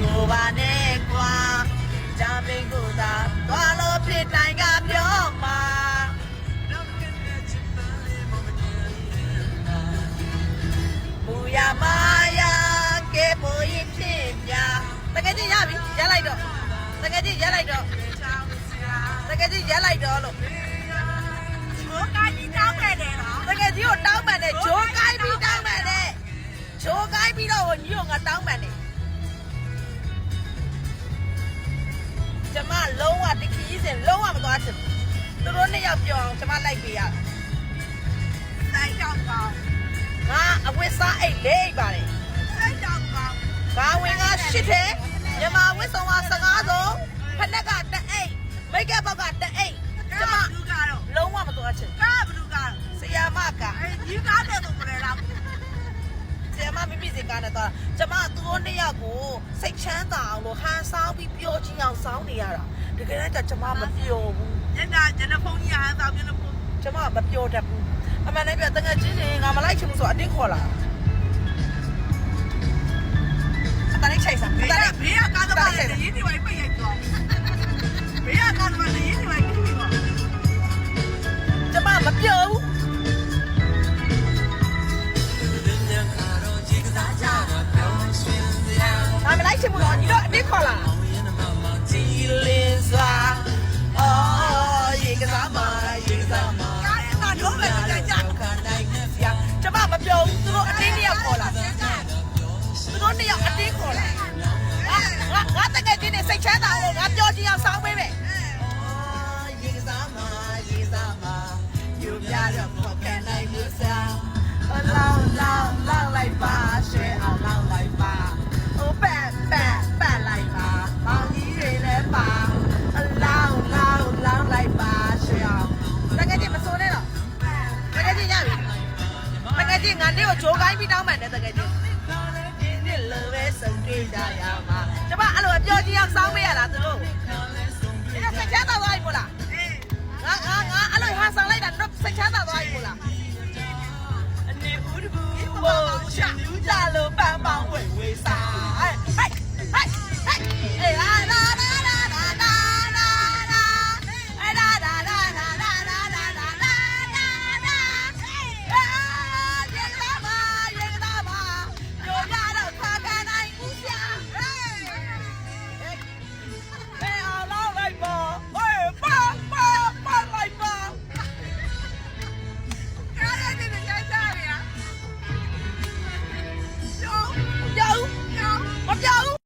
ကိုပါနဲ့ကွာဂျာမင်းကိုသာသွားလို့ဖြစ်တိုင်းကပြောမှာဘူရမာယာကေဘူရင်ဖြစ်ပြတကယ်ကြီးရပြီရလိုက်တော့တကယ်ကြီးရလိုက်တော့တကယ်ကြီးရလိုက်တော့လို့ဘိုးကိုင်းကြီးတောင်းခဲ့တယ်နော်တကယ်ကြီးကိုတောင်းပန်တယ်ဂျိုးကိုင်းပြီးတောင်းပန်တယ်ဂျိုးကိုင်းပြီးတော့ညီတို့ငါတောင်းပန်တယ် ကျမလုံးဝတခီးစင်လုံးဝမသွားချင်ဘူးသူတို့နှစ်ယောက်ပြောအောင်ကျမလိုက်ပေးရစိတ်ကြောက်ကောင်းငါအဝတ်စားအိတ်လေးအိတ်ပါတယ်စိတ်ကြောက်ကောင်းဘာဝင်ကရှစ်တယ်မြန်မာဝတ်ဆောင်က15ဆုံးဖက်နက်ကတအိတ်မိတ်ကပ်ဘောက်ကတအိတ်ကျကျမမဘူးကတော့လုံးဝမသွားချင်ကားဘူးကတော့ဆရာမကအဲဒီကားတဲ့တော့မလဲလားဆရာမမိမိစင်ကားနဲ့သွားတာကျမသူတို့နှစ်ယောက်ကိုစိတ်ချမ်းသာအောင်လို့ဟန်ဆောင်ပြီးပြောချင်အောင် စောင်းနေရတာတကယ်တမ်းကျမမပြောဘူးညနာဂျနဖုန်းကြီးအားဆောင်ညနဖုန်းကျမမပြောတတ်ဘူးအမှန်တည်းပြောတကယ်ချင်းချင်းငါမလိုက်ချင်ဘူးဆိုအတင်းခေါ်လာအတန်းချိုက်စားအဘေးတကန်းဘေးကကားတော့လေရင်းဒီဝိုင်းပိတ်ရိုက်တော့ဘေးကကားတော့လေရင်းဒီဝိုင်းပြီးတော့ကျမမပြောဘူးငါမလိုက်ချင်ဘူးတော့ညီတို့အ တော့ဖောက်ကန်နိုင်လို့စားအလောင်းလောင်းလောင်းလိုက်ပါရှဲအောင်လောင်းလိုက်ပါဟိုပတ်ပတ်ပတ်လိုက်ပါမောင်ကြီးတွေလည်းပါအလောင်းလောင်းလောင်းလိုက်ပါရှဲအောင်တကယ်ချင်းမစိုးနဲ့တော့တကယ်ချင်းရပြီတကယ်ကြီးငါနေ့ကိုဂျိုးကိုင်းပြီးတောင်းမှန်တယ်တကယ်ကြီးဒီနေ့လိုပဲစုံတွေ့ကြရမှာကျမ စိတ်ချမ်း